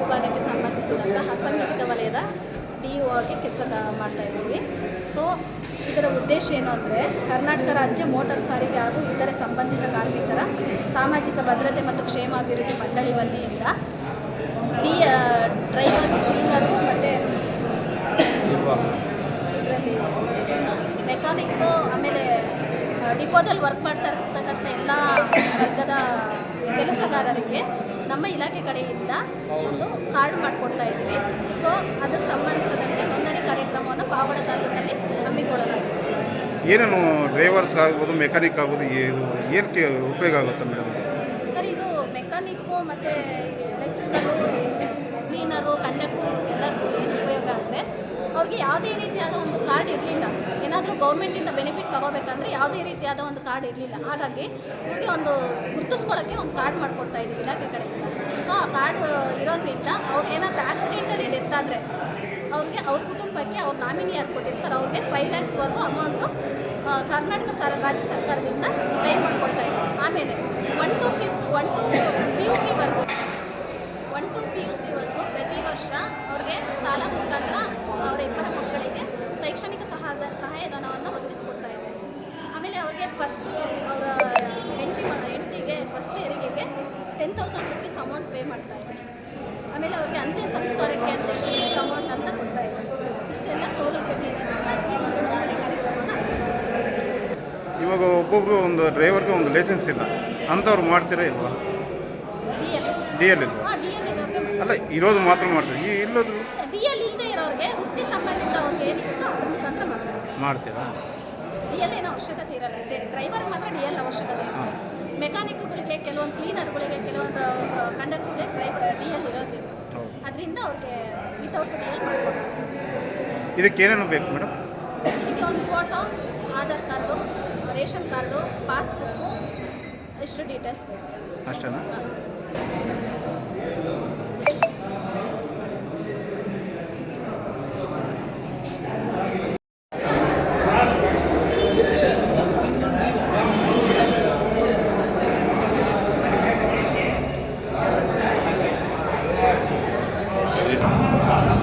ವಿಭಾಗಕ್ಕೆ ಸಂಬಂಧಿಸಿದಂಥ ಅಸಂಘಟಿತ ವಲಯದ ಡಿ ಒ ಆಗಿ ಕೆಲಸ ಮಾಡ್ತಾ ಇದ್ದೀವಿ. ಸೊ ಇದರ ಉದ್ದೇಶ ಏನು ಅಂದರೆ ಕರ್ನಾಟಕ ರಾಜ್ಯ ಮೋಟಾರ್ ಸಾರಿಗೆ ಹಾಗೂ ಇತರೆ ಸಂಬಂಧಿತ ಕಾರ್ಮಿಕರ ಸಾಮಾಜಿಕ ಭದ್ರತೆ ಮತ್ತು ಕ್ಷೇಮಾಭಿವೃದ್ಧಿ ಮಂಡಳಿ ವತಿಯಿಂದ ಡಿ ಡ್ರೈವರ್ ಕ್ಲೀನರು ಮತ್ತು ಇದರಲ್ಲಿ ಮೆಕ್ಯಾನಿಕ್ಕು ಆಮೇಲೆ ಡಿಪೋದಲ್ಲಿ ವರ್ಕ್ ಮಾಡ್ತಾ ಇರ್ತಕ್ಕಂಥ ಎಲ್ಲ ವರ್ಗದ ಕೆಲಸಗಾರರಿಗೆ ನಮ್ಮ ಇಲಾಖೆ ಕಡೆಯಿಂದ ಒಂದು ಕಾರ್ಡ್ ಮಾಡಿಕೊಡ್ತಾ ಇದ್ದೀವಿ. ಸೊ ಅದಕ್ಕೆ ಸಂಬಂಧಿಸಿದಂತೆ ನೋಂದಣಿ ಕಾರ್ಯಕ್ರಮವನ್ನು ಪಾವಡ ತಾಲೂಕಲ್ಲಿ ಹಮ್ಮಿಕೊಳ್ಳಲಾಗಿದೆ. ಸರ್ ಏನೇನು ಡ್ರೈವರ್ಸ್ ಆಗ್ಬೋದು ಮೆಕ್ಯಾನಿಕ್ ಆಗ್ಬೋದು ಏನು ಏನಕ್ಕೆ ಉಪಯೋಗ ಆಗುತ್ತೆ ಮೇಡಮ್? ಸರ್ ಇದು ಮೆಕ್ಯಾನಿಕ್ಕು ಮತ್ತು ಎಲೆಕ್ಟ್ರಿಕಲ್ಲು ಕ್ಲೀನರು ಕಂಡಕ್ಟ್ರು ಎಲ್ಲರಿಗೂ ಏನು ಉಪಯೋಗ ಅಂದರೆ ಅವ್ರಿಗೆ ಯಾವುದೇ ರೀತಿಯಾದ ಒಂದು ಕಾರ್ಡ್ ಇರಲಿಲ್ಲ. ಏನಾದರೂ ಗೌರ್ಮೆಂಟಿಂದ ಬೆನಿಫಿಟ್ ತಗೋಬೇಕಂದ್ರೆ ಯಾವುದೇ ರೀತಿಯಾದ ಒಂದು ಕಾರ್ಡ್ ಇರಲಿಲ್ಲ. ಹಾಗಾಗಿ ಇವ್ರಿಗೆ ಒಂದು ಗುರ್ತಿಸ್ಕೊಳ್ಳೋಕ್ಕೆ ಒಂದು ಕಾರ್ಡ್ ಮಾಡಿಕೊಡ್ತಾ ಇದ್ದೀವಿ ಇಲಾಖೆ ಸೊ ಆ ಕಾರ್ಡ್ ಇರೋದ್ರಿಂದ ಅವ್ರು ಏನಾದರೂ ಆಕ್ಸಿಡೆಂಟಲ್ಲಿ ಡೆತ್ ಆದರೆ ಅವ್ರಿಗೆ ಅವ್ರ ಕುಟುಂಬಕ್ಕೆ ಅವ್ರ ನಾಮಿನಿ ಯಾರು ಕೊಟ್ಟಿರ್ತಾರೆ ಅವ್ರಿಗೆ ಫೈವ್ ಲ್ಯಾಕ್ಸ್ವರೆಗೂ ಅಮೌಂಟು ಕರ್ನಾಟಕ ಸರ್, ರಾಜ್ಯ ಸರ್ಕಾರದಿಂದ ಕ್ಲೈಮ್ ಮಾಡಿಕೊಡ್ತಾ ಇದೆ ಆಮೇಲೆ one to fifth one to P U ಸಿವರೆಗೂ one to P U ಸಿವರೆಗೂ ಪ್ರತಿ ವರ್ಷ ಅವ್ರಿಗೆ ಸಾಲದ ಮುಖಾಂತರ ಅವರ ಇಬ್ಬರ ಮಕ್ಕಳಿಗೆ ಶೈಕ್ಷಣಿಕ ಸಹಾಯ ಸಹಾಯಧನವನ್ನು ಒದಗಿಸ್ಕೊಡ್ತಾ ಇದೆ ಆಮೇಲೆ ಅವ್ರಿಗೆ ಫಸ್ಟ್ ಅವರ ಹೆಂಡತಿ ten thousand rupees amount pay ಮಾಡ್ತಾ ಇದ್ದೀನಿ. ಆಮೇಲೆ ಅವ್ರಿಗೆ ಅಂತ್ಯ ಸಂಸ್ಕಾರಕ್ಕೆ ಅಂತ ಹೇಳಿ ಇಷ್ಟು ಅಮೌಂಟ್ ಅಂತ ಕೊಡ್ತಾ ಇದ್ದೀನಿ ಇಷ್ಟೆಲ್ಲ ಸೌಲಭ್ಯಗಳಿರೋದ್ರಿಂದ ಈ ಒಂದು ನೋಂದಣಿ ಕಾರ್ಯಕ್ರಮನ ಇವಾಗ ಒಬ್ಬೊಬ್ರು ಒಂದು ಡ್ರೈವರ್ಗೆ ಒಂದು ಲೈಸೆನ್ಸ್ ಇಲ್ಲ. ಅಂಥವ್ರು ಮಾಡ್ತೀರಾ ಇಲ್ವಾ? ಡಿ ಎಲ್ ಡಿ ಎಲ್ ಇಲ್ಲ. ಹಾಂ ಡಿ ಎಲ್ ಇರೋರಿಗೆ ಅಲ್ಲ ಇರೋದು ಮಾತ್ರ ಮಾಡ್ತೀವಿ ಈ ಇಲ್ಲೋದು ಡಿ ಎಲ್ ಇಲ್ಲದೆ ಇರೋರಿಗೆ ರೊಟ್ಟಿ ಸಂಬಂಧಿತ ಅವ್ರಿಗೆ ಏನಿರುತ್ತೋ ಅದ್ರ ಮುಖಾಂತರ ಮಾಡ್ತಾರೆ. ಮಾಡ್ತೀರಾ? ಡಿ ಎಲ್ ಏನೋ ಅವಶ್ಯಕತೆ ಇರಲ್ಲ. ಡ್ರೈವರ್ ಮಾತ್ರ ಡಿ ಎಲ್ ಅವಶ್ಯಕತೆ ಮೆಕ್ಯಾನಿಕ್ಗಳಿಗೆ ಕೆಲವೊಂದು ಕ್ಲೀನರ್ಗಳಿಗೆ ಕೆಲವೊಂದು ಕಂಡಕ್ಟರ್ಗೆ ಡಿ ಎಲ್ ಇರೋದಿಲ್ಲ ಅದರಿಂದ ಅವ್ರಿಗೆ ವಿತೌಟ್ ಡಿ ಎಲ್ ಮಾಡಿಕೊಡ್ತೀವಿ ಇದಕ್ಕೆ ಏನೇನು ಬೇಕು ಮೇಡಮ್? ಇದಕ್ಕೆ ಒಂದು photo Aadhaar card ration card passbook ಇಷ್ಟು ಡೀಟೇಲ್ಸ್ ಬೇಕು. ಅಷ್ಟೇನಾ? ハハハハ!